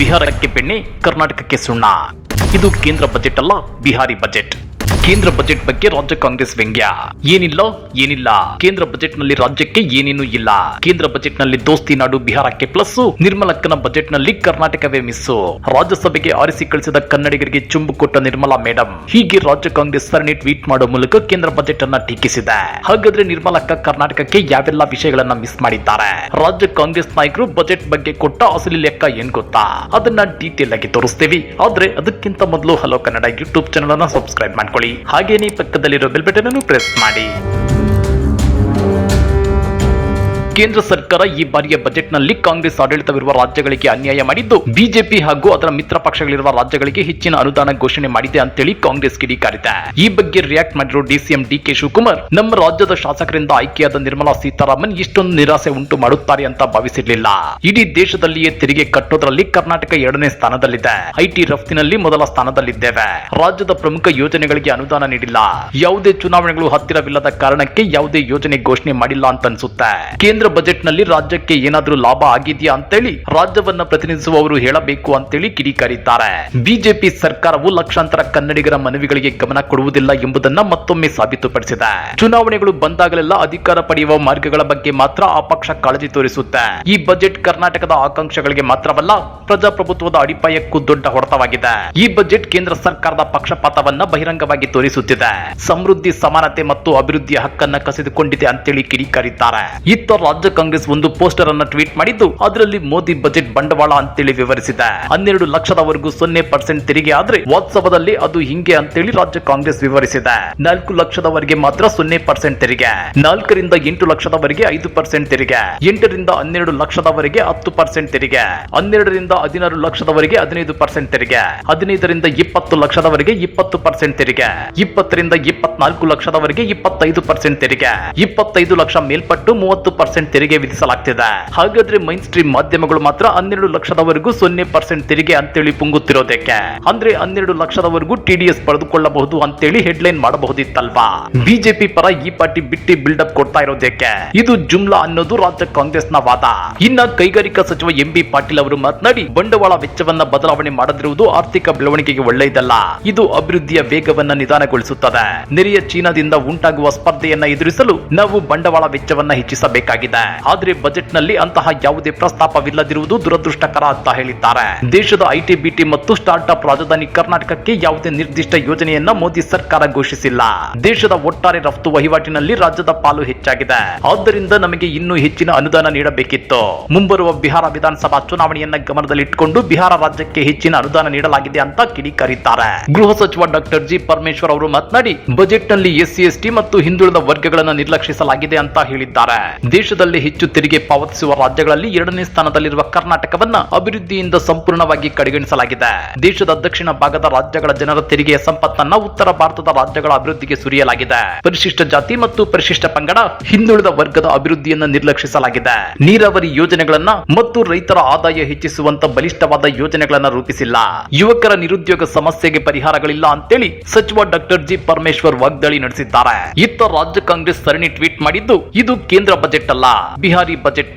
ಬಿಹಾರಕ್ಕೆ ಬೆಣ್ಣೆ ಕರ್ನಾಟಕಕ್ಕೆ ಸುಣ್ಣ. ಇದು ಕೇಂದ್ರ ಬಜೆಟ್ ಅಲ್ಲ ಬಿಹಾರಿ ಬಜೆಟ್. ಕೇಂದ್ರ ಬಜೆಟ್ ಬಗ್ಗೆ ರಾಜ್ಯ ಕಾಂಗ್ರೆಸ್ ವ್ಯಂಗ್ಯ. ಏನಿಲ್ಲ ಏನಿಲ್ಲ. ಕೇಂದ್ರ ಬಜೆಟ್ನಲ್ಲಿ ರಾಜ್ಯಕ್ಕೆ ಏನೇನೂ ಇಲ್ಲ. ಕೇಂದ್ರ ಬಜೆಟ್ನಲ್ಲಿ ದೋಸ್ತಿ ನಾಡು ಬಿಹಾರಕ್ಕೆ ಪ್ಲಸ್ ನಿರ್ಮಲಕ್ಕನ ಬಜೆಟ್ನಲ್ಲಿ ಕರ್ನಾಟಕವೇ ಮಿಸ್ಸು. ರಾಜ್ಯಸಭೆಗೆ ಆರಿಸಿ ಕಳಿಸಿದ ಕನ್ನಡಿಗರಿಗೆ ಚುಂಬು ಕೊಟ್ಟ ನಿರ್ಮಲಾ ಮೇಡಮ್ ಹೀಗೆ ರಾಜ್ಯ ಕಾಂಗ್ರೆಸ್ ಸರಣಿ ಟ್ವೀಟ್ ಮಾಡೋ ಮೂಲಕ ಕೇಂದ್ರ ಬಜೆಟ್ ಅನ್ನ ಟೀಕಿಸಿದೆ. ಹಾಗಾದ್ರೆ ನಿರ್ಮಲಕ್ಕ ಕರ್ನಾಟಕಕ್ಕೆ ಯಾವೆಲ್ಲ ವಿಷಯಗಳನ್ನ ಮಿಸ್ ಮಾಡಿದ್ದಾರೆ? ರಾಜ್ಯ ಕಾಂಗ್ರೆಸ್ ನಾಯಕರು ಬಜೆಟ್ ಬಗ್ಗೆ ಕೊಟ್ಟ ಅಸಲಿ ಲೆಕ್ಕ ಏನ್ ಗೊತ್ತಾ? ಅದನ್ನ ಡೀಟೇಲ್ ಆಗಿ ತೋರಿಸ್ತೀವಿ. ಆದ್ರೆ ಅದಕ್ಕಿಂತ ಮೊದಲು ಹಲೋ ಕನ್ನಡ ಯೂಟ್ಯೂಬ್ ಚಾನಲ್ ಅನ್ನ ಸಬ್ಸ್ಕ್ರೈಬ್ ಮಾಡ್ಕೊಳ್ಳಿ. ಹಾಗೇನೇ ಪಕ್ಕದಲ್ಲಿರೋ ಬೆಲ್ ಬಟನ್ ಅನ್ನು ಪ್ರೆಸ್ ಮಾಡಿ. ಕೇಂದ್ರ ಸರ್ಕಾರ ಈ ಬಾರಿಯ ಬಜೆಟ್ನಲ್ಲಿ ಕಾಂಗ್ರೆಸ್ ಆಡಳಿತವಿರುವ ರಾಜ್ಯಗಳಿಗೆ ಅನ್ಯಾಯ ಮಾಡಿದ್ದು, ಬಿಜೆಪಿ ಹಾಗೂ ಅದರ ಮಿತ್ರ ಪಕ್ಷಗಳಿರುವ ರಾಜ್ಯಗಳಿಗೆ ಹೆಚ್ಚಿನ ಅನುದಾನ ಘೋಷಣೆ ಮಾಡಿದೆ ಅಂತೇಳಿ ಕಾಂಗ್ರೆಸ್ ಕಿಡಿಕಾರಿದೆ ಈ ಬಗ್ಗೆ ರಿಯಾಕ್ಟ್ ಮಾಡಿರೋ ಡಿಸಿಎಂ ಡಿ ಕೆ ಶಿವಕುಮಾರ್, ನಮ್ಮ ರಾಜ್ಯದ ಶಾಸಕರಿಂದ ಆಯ್ಕೆಯಾದ ನಿರ್ಮಲಾ ಸೀತಾರಾಮನ್ ಇಷ್ಟೊಂದು ನಿರಾಸೆ ಉಂಟು ಮಾಡುತ್ತಾರೆ ಅಂತ ಭಾವಿಸಿರ್ಲಿಲ್ಲ. ಇಡೀ ದೇಶದಲ್ಲಿಯೇ ತೆರಿಗೆ ಕಟ್ಟೋದ್ರಲ್ಲಿ ಕರ್ನಾಟಕ ಎರಡನೇ ಸ್ಥಾನದಲ್ಲಿದೆ. ಐಟಿ ರಫ್ತಿನಲ್ಲಿ ಮೊದಲ ಸ್ಥಾನದಲ್ಲಿದ್ದೇವೆ. ರಾಜ್ಯದ ಪ್ರಮುಖ ಯೋಜನೆಗಳಿಗೆ ಅನುದಾನ ನೀಡಿಲ್ಲ. ಯಾವುದೇ ಚುನಾವಣೆಗಳು ಹತ್ತಿರವಿಲ್ಲದ ಕಾರಣಕ್ಕೆ ಯಾವುದೇ ಯೋಜನೆ ಘೋಷಣೆ ಮಾಡಿಲ್ಲ ಅಂತ ಅನ್ಸುತ್ತೆ ಕೇಂದ್ರ ಬಜೆಟ್ನಲ್ಲಿ ರಾಜ್ಯಕ್ಕೆ ಏನಾದರೂ ಲಾಭ ಆಗಿದೆಯಾ ಅಂತೇಳಿ ರಾಜ್ಯವನ್ನ ಪ್ರತಿನಿಧಿಸುವವರು ಹೇಳಬೇಕು ಅಂತೇಳಿ ಕಿಡಿಕಾರಿದ್ದಾರೆ ಬಿಜೆಪಿ ಸರ್ಕಾರವು ಲಕ್ಷಾಂತರ ಕನ್ನಡಿಗರ ಮನವಿಗಳಿಗೆ ಗಮನ ಕೊಡುವುದಿಲ್ಲ ಎಂಬುದನ್ನ ಮತ್ತೊಮ್ಮೆ ಸಾಬೀತುಪಡಿಸಿದೆ. ಚುನಾವಣೆಗಳು ಬಂದಾಗಲೆಲ್ಲ ಅಧಿಕಾರ ಪಡೆಯುವ ಮಾರ್ಗಗಳ ಬಗ್ಗೆ ಮಾತ್ರ ಆ ಪಕ್ಷ ಕಾಳಜಿ ತೋರಿಸುತ್ತೆ. ಈ ಬಜೆಟ್ ಕರ್ನಾಟಕದ ಆಕಾಂಕ್ಷೆಗಳಿಗೆ ಮಾತ್ರವಲ್ಲ, ಪ್ರಜಾಪ್ರಭುತ್ವದ ಅಡಿಪಾಯಕ್ಕೂ ದೊಡ್ಡ ಹೊಡೆತವಾಗಿದೆ. ಈ ಬಜೆಟ್ ಕೇಂದ್ರ ಸರ್ಕಾರದ ಪಕ್ಷಪಾತವನ್ನ ಬಹಿರಂಗವಾಗಿ ತೋರಿಸುತ್ತಿದೆ. ಸಮೃದ್ಧಿ, ಸಮಾನತೆ ಮತ್ತು ಅಭಿವೃದ್ಧಿಯ ಹಕ್ಕನ್ನ ಕಸಿದುಕೊಂಡಿದೆ ಅಂತೇಳಿ ಕಿಡಿಕಾರಿದ್ದಾರೆ ಇತ್ತ ರಾಜ್ಯ ಕಾಂಗ್ರೆಸ್ ಒಂದು ಪೋಸ್ಟರ್ ಅನ್ನ ಟ್ವೀಟ್ ಮಾಡಿದ್ದು, ಅದರಲ್ಲಿ ಮೋದಿ ಬಜೆಟ್ ಬಂಡವಾಳ ಅಂತೇಳಿ ವಿವರಿಸಿದೆ. ಹನ್ನೆರಡು ಲಕ್ಷದವರೆಗೂ ಸೊನ್ನೆ ಪರ್ಸೆಂಟ್ ತೆರಿಗೆ ಆದ್ರೆ ವಾಸ್ತವದಲ್ಲಿ ಅದು ಹಿಂಗೆ ಅಂತೇಳಿ ರಾಜ್ಯ ಕಾಂಗ್ರೆಸ್ ವಿವರಿಸಿದೆ. ನಾಲ್ಕು ಲಕ್ಷದವರೆಗೆ ಮಾತ್ರ ಸೊನ್ನೆ ಪರ್ಸೆಂಟ್ ತೆರಿಗೆ. ನಾಲ್ಕರಿಂದ ಎಂಟು ಲಕ್ಷದವರೆಗೆ ಐದು ಪರ್ಸೆಂಟ್ ತೆರಿಗೆ. ಎಂಟರಿಂದ ಹನ್ನೆರಡು ಲಕ್ಷದವರೆಗೆ ಹತ್ತು ಪರ್ಸೆಂಟ್ ತೆರಿಗೆ. ಹನ್ನೆರಡರಿಂದ ಹದಿನಾರು ಲಕ್ಷದವರೆಗೆ ಹದಿನೈದು ಪರ್ಸೆಂಟ್ ತೆರಿಗೆ. ಹದಿನೈದರಿಂದ ಇಪ್ಪತ್ತು ಲಕ್ಷದವರೆಗೆ ಇಪ್ಪತ್ತು ಪರ್ಸೆಂಟ್ ತೆರಿಗೆ. ಇಪ್ಪತ್ತರಿಂದ ಇಪ್ಪತ್ನಾಲ್ಕು ಲಕ್ಷದವರೆಗೆ ಇಪ್ಪತ್ತೈದು ಪರ್ಸೆಂಟ್ ತೆರಿಗೆ. ಇಪ್ಪತ್ತೈದು ಲಕ್ಷ ಮೇಲ್ಪಟ್ಟು ಮೂವತ್ತು ಪರ್ಸೆಂಟ್ ತೆರಿಗೆ ವಿಧಿಸಲಾಗ್ತಿದೆ. ಹಾಗಾದ್ರೆ ಮೈನ್ ಸ್ಟ್ರೀಮ್ ಮಾಧ್ಯಮಗಳು ಮಾತ್ರ ಹನ್ನೆರಡು ಲಕ್ಷದವರೆಗೂ ಸೊನ್ನೆ ಪರ್ಸೆಂಟ್ ತೆರಿಗೆ ಅಂತೇಳಿ ಪುಂಗುತ್ತಿರೋದಕ್ಕೆ. ಅಂದ್ರೆ ಹನ್ನೆರಡು ಲಕ್ಷದವರೆಗೂ ಟಿಡಿಎಸ್ ಪಡೆದುಕೊಳ್ಳಬಹುದು ಅಂತೇಳಿ ಹೆಡ್ಲೈನ್ ಮಾಡಬಹುದಿತ್ತಲ್ವಾ? ಬಿಜೆಪಿ ಪರ ಈ ಪಾರ್ಟಿ ಬಿಟ್ಟಿ ಬಿಲ್ಡಪ್ ಕೊಡ್ತಾ ಇರೋದಕ್ಕೆ. ಇದು ಜುಮ್ಲಾ ಅನ್ನೋದು ರಾಜ್ಯ ಕಾಂಗ್ರೆಸ್ನ ವಾದ. ಇನ್ನ ಕೈಗಾರಿಕಾ ಸಚಿವ ಎಂ ಬಿ ಪಾಟೀಲ್ ಅವರು ಮಾತನಾಡಿ, ಬಂಡವಾಳ ವೆಚ್ಚವನ್ನ ಬದಲಾವಣೆ ಮಾಡದಿರುವುದು ಆರ್ಥಿಕ ಬೆಳವಣಿಗೆಗೆ ಒಳ್ಳೆಯದಲ್ಲ. ಇದು ಅಭಿವೃದ್ಧಿಯ ವೇಗವನ್ನ ನಿಧಾನಗೊಳಿಸುತ್ತದೆ. ನೆರೆಯ ಚೀನಾದಿಂದ ಉಂಟಾಗುವ ಸ್ಪರ್ಧೆಯನ್ನ ಎದುರಿಸಲು ನಾವು ಬಂಡವಾಳ ವೆಚ್ಚವನ್ನ ಹೆಚ್ಚಿಸಬೇಕಾಗಿದೆ. ಆದ್ರೆ ಬಜೆಟ್ನಲ್ಲಿ ಅಂತಹ ಯಾವುದೇ ಪ್ರಸ್ತಾಪವಿಲ್ಲದಿರುವುದು ದುರದೃಷ್ಟಕರ ಅಂತ ಹೇಳಿದ್ದಾರೆ. ದೇಶದ ಐಟಿ, ಬಿಟಿ ಮತ್ತು ಸ್ಟಾರ್ಟ್ ರಾಜಧಾನಿ ಕರ್ನಾಟಕಕ್ಕೆ ಯಾವುದೇ ನಿರ್ದಿಷ್ಟ ಯೋಜನೆಯನ್ನ ಮೋದಿ ಸರ್ಕಾರ ಘೋಷಿಸಿಲ್ಲ. ದೇಶದ ಒಟ್ಟಾರೆ ರಫ್ತು ವಹಿವಾಟಿನಲ್ಲಿ ರಾಜ್ಯದ ಪಾಲು ಹೆಚ್ಚಾಗಿದೆ. ಆದ್ದರಿಂದ ನಮಗೆ ಇನ್ನೂ ಹೆಚ್ಚಿನ ಅನುದಾನ ನೀಡಬೇಕಿತ್ತು. ಮುಂಬರುವ ಬಿಹಾರ ವಿಧಾನಸಭಾ ಚುನಾವಣೆಯನ್ನ ಗಮನದಲ್ಲಿಟ್ಟುಕೊಂಡು ಬಿಹಾರ ರಾಜ್ಯಕ್ಕೆ ಹೆಚ್ಚಿನ ಅನುದಾನ ನೀಡಲಾಗಿದೆ ಅಂತ ಕಿಡಿಕಾರಿದ್ದಾರೆ ಗೃಹ ಸಚಿವ ಡಾಕ್ಟರ್ ಜಿ ಪರಮೇಶ್ವರ್ ಅವರು ಮಾತನಾಡಿ ಬಜೆಟ್ನಲ್ಲಿ ಎಸ್ಸಿ, ಎಸ್ಟಿ ಮತ್ತು ಹಿಂದುಳಿದ ವರ್ಗಗಳನ್ನು ನಿರ್ಲಕ್ಷಿಸಲಾಗಿದೆ ಅಂತ ಹೇಳಿದ್ದಾರೆ. ದೇಶದಲ್ಲಿ ಹೆಚ್ಚು ತೆರಿಗೆ ಪಾವತಿಸುವ ರಾಜ್ಯಗಳಲ್ಲಿ ಎರಡನೇ ಸ್ಥಾನದಲ್ಲಿರುವ ಕರ್ನಾಟಕವನ್ನ ಅಭಿವೃದ್ಧಿಯಿಂದ ಸಂಪೂರ್ಣವಾಗಿ ಕಡೆಗಣಿಸಲಾಗಿದೆ. ದೇಶದ ದಕ್ಷಿಣ ಭಾಗದ ರಾಜ್ಯಗಳ ಜನರ ತೆರಿಗೆಯ ಸಂಪತ್ತನ್ನ ಉತ್ತರ ಭಾರತದ ರಾಜ್ಯಗಳ ಅಭಿವೃದ್ಧಿಗೆ ಸುರಿಯಲಾಗಿದೆ. ಪರಿಶಿಷ್ಟ ಜಾತಿ ಮತ್ತು ಪರಿಶಿಷ್ಟ ಪಂಗಡ ಹಿಂದುಳಿದ ವರ್ಗದ ಅಭಿವೃದ್ಧಿಯನ್ನ ನಿರ್ಲಕ್ಷಿಸಲಾಗಿದೆ. ನೀರಾವರಿ ಯೋಜನೆಗಳನ್ನ ಮತ್ತು ರೈತರ ಆದಾಯ ಹೆಚ್ಚಿಸುವಂತ ಬಲಿಷ್ಠವಾದ ಯೋಜನೆಗಳನ್ನ ರೂಪಿಸಿಲ್ಲ. ಯುವಕರ ನಿರುದ್ಯೋಗ ಸಮಸ್ಯೆಗೆ ಪರಿಹಾರಗಳಿಲ್ಲ ಅಂತೇಳಿ ಸಚಿವ ಡಾಕ್ಟರ್ ಜಿ ಪರಮೇಶ್ವರ್ ವಾಗ್ದಾಳಿ ನಡೆಸಿದ್ದಾರೆ. ಇತ್ತ ರಾಜ್ಯ ಕಾಂಗ್ರೆಸ್ ಸರಣಿ ಟ್ವೀಟ್ ಮಾಡಿದ್ದು, ಇದು ಕೇಂದ್ರ ಬಜೆಟ್ ಅಲ್ಲ. ಬಿಹಾರಿ ಬಜೆಟ್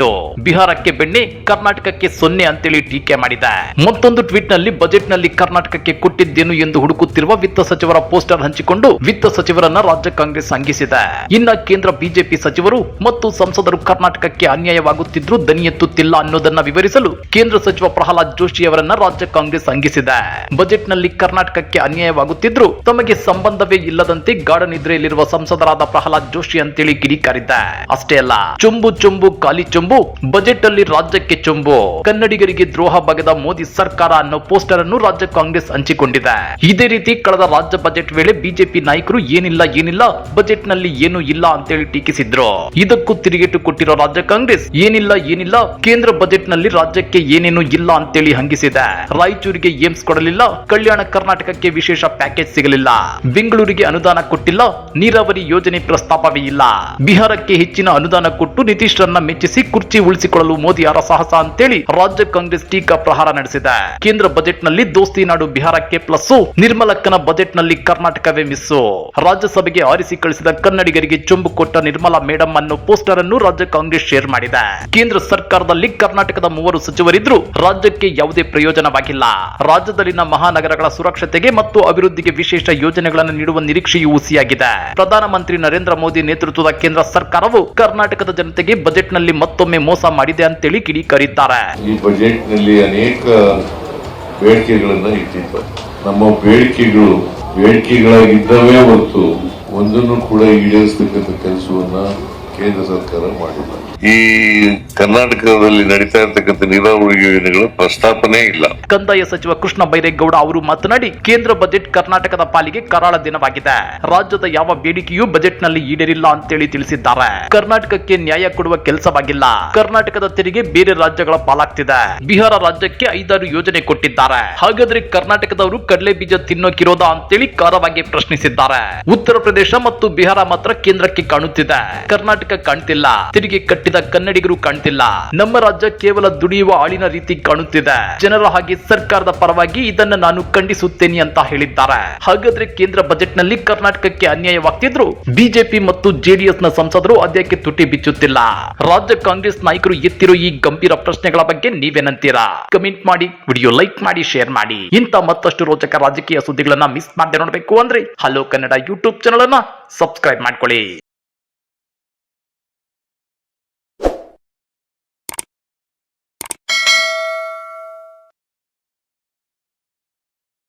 ಬಿಹಾರಕ್ಕೆ ಬೆಣ್ಣೆ, ಕರ್ನಾಟಕಕ್ಕೆ ಸೊನ್ನೆ ಅಂತೇಳಿ ಟೀಕೆ ಮಾಡಿದೆ. ಮತ್ತೊಂದು ಟ್ವೀಟ್ನಲ್ಲಿ ಬಜೆಟ್ನಲ್ಲಿ ಕರ್ನಾಟಕಕ್ಕೆ ಕೊಟ್ಟಿದ್ದೇನು ಎಂದು ಹುಡುಕುತ್ತಿರುವ ವಿತ್ತ ಸಚಿವರ ಪೋಸ್ಟರ್ ಹಂಚಿಕೊಂಡು ವಿತ್ತ ಸಚಿವರನ್ನ ರಾಜ್ಯ ಕಾಂಗ್ರೆಸ್ ಸಂಘಿಸಿದೆ ಇನ್ನ ಕೇಂದ್ರ ಬಿಜೆಪಿ ಸಚಿವರು ಮತ್ತು ಸಂಸದರು ಕರ್ನಾಟಕಕ್ಕೆ ಅನ್ಯಾಯವಾಗುತ್ತಿದ್ರು ದನಿ ಎತ್ತುತ್ತಿಲ್ಲ ಅನ್ನೋದನ್ನ ವಿವರಿಸಲು ಕೇಂದ್ರ ಸಚಿವ ಪ್ರಹ್ಲಾದ್ ಜೋಶಿ ಅವರನ್ನ ರಾಜ್ಯ ಕಾಂಗ್ರೆಸ್ ಸಂಘಿಸಿದೆ ಬಜೆಟ್ನಲ್ಲಿ ಕರ್ನಾಟಕಕ್ಕೆ ಅನ್ಯಾಯವಾಗುತ್ತಿದ್ರು ತಮಗೆ ಸಂಬಂಧವೇ ಇಲ್ಲದಂತೆ ಗಾಢ ನಿದ್ರೆಯಲ್ಲಿರುವ ಸಂಸದರಾದ ಪ್ರಹ್ಲಾದ್ ಜೋಶಿ ಅಂತೇಳಿ ಕಿಡಿಕಾರಿದ್ದ ಅಷ್ಟೇ ಅಲ್ಲ ಚೊಂಬು ಖಾಲಿ ಚೊಂಬು ಬಜೆಟ್ ಅಲ್ಲಿ ರಾಜ್ಯಕ್ಕೆ ಚೊಂಬು. ಕನ್ನಡಿಗರಿಗೆ ದ್ರೋಹ ಬಗೆದ ಮೋದಿ ಸರ್ಕಾರ ಅನ್ನೋ ಪೋಸ್ಟರ್ ಅನ್ನು ರಾಜ್ಯ ಕಾಂಗ್ರೆಸ್ ಹಂಚಿಕೊಂಡಿದೆ. ಇದೇ ರೀತಿ ಕಳೆದ ರಾಜ್ಯ ಬಜೆಟ್ ವೇಳೆ ಬಿಜೆಪಿ ನಾಯಕರು ಏನಿಲ್ಲ ಏನಿಲ್ಲ ಬಜೆಟ್ನಲ್ಲಿ ಏನು ಇಲ್ಲ ಅಂತೇಳಿ ಟೀಕಿಸಿದ್ರು. ಇದಕ್ಕೂ ತಿರುಗೇಟು ಕೊಟ್ಟಿರೋ ರಾಜ್ಯ ಕಾಂಗ್ರೆಸ್ ಏನಿಲ್ಲ ಏನಿಲ್ಲ, ಕೇಂದ್ರ ಬಜೆಟ್ನಲ್ಲಿ ರಾಜ್ಯಕ್ಕೆ ಏನೇನು ಇಲ್ಲ ಅಂತೇಳಿ ಹಂಗಿಸಿದೆ. ರಾಯಚೂರಿಗೆ ಏಮ್ಸ್ ಕೊಡಲಿಲ್ಲ, ಕಲ್ಯಾಣ ಕರ್ನಾಟಕಕ್ಕೆ ವಿಶೇಷ ಪ್ಯಾಕೇಜ್ ಸಿಗಲಿಲ್ಲ. ಬೆಂಗಳೂರಿಗೆ ಅನುದಾನ ಕೊಟ್ಟಿಲ್ಲ, ನೀರಾವರಿ ಯೋಜನೆ ಪ್ರಸ್ತಾಪವೇ ಇಲ್ಲ. ಬಿಹಾರಕ್ಕೆ ಹೆಚ್ಚಿನ ಅನುದಾನ ಕೊಟ್ಟು ನಿತೀಶ್ ರನ್ನ ಮೆಚ್ಚಿಸಿ ಕುರ್ಚಿ ಉಳಿಸಿಕೊಳ್ಳಲು ಮೋದಿ ಅವರ ಸಾಹಸ ಅಂತೇಳಿ ರಾಜ್ಯ ಕಾಂಗ್ರೆಸ್ ಟೀಕಾ ಪ್ರಹಾರ ನಡೆಸಿದೆ. ಕೇಂದ್ರ ಬಜೆಟ್ನಲ್ಲಿ ದೋಸ್ತಿ ನಾಡು ಬಿಹಾರಕ್ಕೆ ಪ್ಲಸ್ ನಿರ್ಮಲಕ್ಕನ ಬಜೆಟ್ನಲ್ಲಿ ಕರ್ನಾಟಕವೇ ಮಿಸ್ಸು. ರಾಜ್ಯಸಭೆಗೆ ಆರಿಸಿ ಕಳಿಸಿದ ಕನ್ನಡಿಗರಿಗೆ ಚೊಂಬು ಕೊಟ್ಟ ನಿರ್ಮಲಾ ಮೇಡಮ್ ಅನ್ನೋ ಪೋಸ್ಟರ್ ಅನ್ನು ರಾಜ್ಯ ಕಾಂಗ್ರೆಸ್ ಶೇರ್ ಮಾಡಿದೆ. ಕೇಂದ್ರ ಸರ್ಕಾರದಲ್ಲಿ ಕರ್ನಾಟಕದ ಮೂವರು ಸಚಿವರಿದ್ರು ರಾಜ್ಯಕ್ಕೆ ಯಾವುದೇ ಪ್ರಯೋಜನವಾಗಿಲ್ಲ. ರಾಜ್ಯದಲ್ಲಿನ ಮಹಾನಗರಗಳ ಸುರಕ್ಷತೆಗೆ ಮತ್ತು ಅಭಿವೃದ್ಧಿಗೆ ವಿಶೇಷ ಯೋಜನೆಗಳನ್ನು ನೀಡುವ ನಿರೀಕ್ಷೆಯೂ ಹುಸಿಯಾಗಿದೆ. ಪ್ರಧಾನಮಂತ್ರಿ ನರೇಂದ್ರ ಮೋದಿ ನೇತೃತ್ವದ ಕೇಂದ್ರ ಸರ್ಕಾರವು ಕರ್ನಾಟಕದ ಜನತೆಗೆ ಬಜೆಟ್ನಲ್ಲಿ ಮತ್ತೊಮ್ಮೆ ಮೋಸ ಮಾಡಿದೆ ಅಂತೇಳಿ ಕಿಡಿಕಾರಿದ್ದಾರೆ. ಈ ಬಜೆಟ್ನಲ್ಲಿ ಅನೇಕ ಬೇಡಿಕೆಗಳನ್ನ ಇಟ್ಟಿದ್ದ ನಮ್ಮ ಬೇಡಿಕೆಗಳು ಬೇಡಿಕೆಗಳಾಗಿದ್ದವೇ ಹೊತ್ತು ಒಂದನ್ನು ಕೂಡ ಈಡೇರಿಸತಕ್ಕಂಥ ಕೆಲಸವನ್ನ ಕೇಂದ್ರ ಸರ್ಕಾರ ಮಾಡಿಲ್ಲ. ಈ ಕರ್ನಾಟಕದಲ್ಲಿ ನಡೀತಾ ಇರತಕ್ಕಂಥ ನೀರಾವರಿ ಯೋಜನೆಗಳ ಪ್ರಸ್ತಾಪನೆ ಇಲ್ಲ. ಕಂದಾಯ ಸಚಿವ ಕೃಷ್ಣ ಬೈರೇಗೌಡ ಅವರು ಮಾತನಾಡಿ, ಕೇಂದ್ರ ಬಜೆಟ್ ಕರ್ನಾಟಕದ ಪಾಲಿಗೆ ಕರಾಳ ದಿನವಾಗಿದೆ. ರಾಜ್ಯದ ಯಾವ ಬೇಡಿಕೆಯೂ ಬಜೆಟ್ನಲ್ಲಿ ಈಡೇರಿಲ್ಲ ಅಂತೇಳಿ ತಿಳಿಸಿದ್ದಾರೆ. ಕರ್ನಾಟಕಕ್ಕೆ ನ್ಯಾಯ ಕೊಡುವ ಕೆಲಸವಾಗಿಲ್ಲ. ಕರ್ನಾಟಕದ ತೆರಿಗೆ ಬೇರೆ ರಾಜ್ಯಗಳ ಪಾಲಾಗ್ತಿದೆ. ಬಿಹಾರ ರಾಜ್ಯಕ್ಕೆ ಐದಾರು ಯೋಜನೆ ಕೊಟ್ಟಿದ್ದಾರೆ. ಹಾಗಾದ್ರೆ ಕರ್ನಾಟಕದವರು ಕಡಲೆ ಬೀಜ ತಿನ್ನೋಕಿರೋದ ಅಂತೇಳಿ ಖಾರವಾಗಿ ಪ್ರಶ್ನಿಸಿದ್ದಾರೆ. ಉತ್ತರ ಪ್ರದೇಶ ಮತ್ತು ಬಿಹಾರ ಮಾತ್ರ ಕೇಂದ್ರಕ್ಕೆ ಕಾಣುತ್ತಿದೆ. ಕರ್ನಾಟಕ ಕಾಣ್ತಿಲ್ಲ. ತೆರಿಗೆ ಕಟ್ಟಿದ ಕನ್ನಡಿಗರು ಕಾಣ್ತಿಲ್ಲ. ನಮ್ಮ ರಾಜ್ಯ ಕೇವಲ ದುಡಿಯುವ ಆಳಿನ ರೀತಿ ಕಾಣುತ್ತಿದೆ. ಜನರ ಹಾಗೆ ಸರ್ಕಾರದ ಪರವಾಗಿ ಇದನ್ನ ನಾನು ಖಂಡಿಸುತ್ತೇನೆ ಅಂತ ಹೇಳಿದ್ದಾರೆ. ಹಾಗಾದ್ರೆ ಕೇಂದ್ರ ಬಜೆಟ್ನಲ್ಲಿ ಕರ್ನಾಟಕಕ್ಕೆ ಅನ್ಯಾಯವಾಗ್ತಿದ್ರು? ಬಿಜೆಪಿ ಮತ್ತು ಜೆಡಿಎಸ್ನ ಸಂಸದರು ಅದಕ್ಕೆ ತುಟಿ ಬಿಚ್ಚುತ್ತಿಲ್ಲ? ರಾಜ್ಯ ಕಾಂಗ್ರೆಸ್ ನಾಯಕರು ಎತ್ತಿರೋ ಈ ಗಂಭೀರ ಪ್ರಶ್ನೆಗಳ ಬಗ್ಗೆ ನೀವೇನಂತೀರಾ? ಕಮೆಂಟ್ ಮಾಡಿ, ವಿಡಿಯೋ ಲೈಕ್ ಮಾಡಿ, ಶೇರ್ ಮಾಡಿ. ಇಂತ ಮತ್ತಷ್ಟು ರೋಚಕ ರಾಜಕೀಯ ಸುದ್ದಿಗಳನ್ನ ಮಿಸ್ ಮಾಡದೆ ನೋಡಬೇಕು ಅಂದ್ರೆ ಹಲೋ ಕನ್ನಡ ಯೂಟ್ಯೂಬ್ ಚಾನಲ್ ಅನ್ನ ಸಬ್ಸ್ಕ್ರೈಬ್ ಮಾಡ್ಕೊಳ್ಳಿ.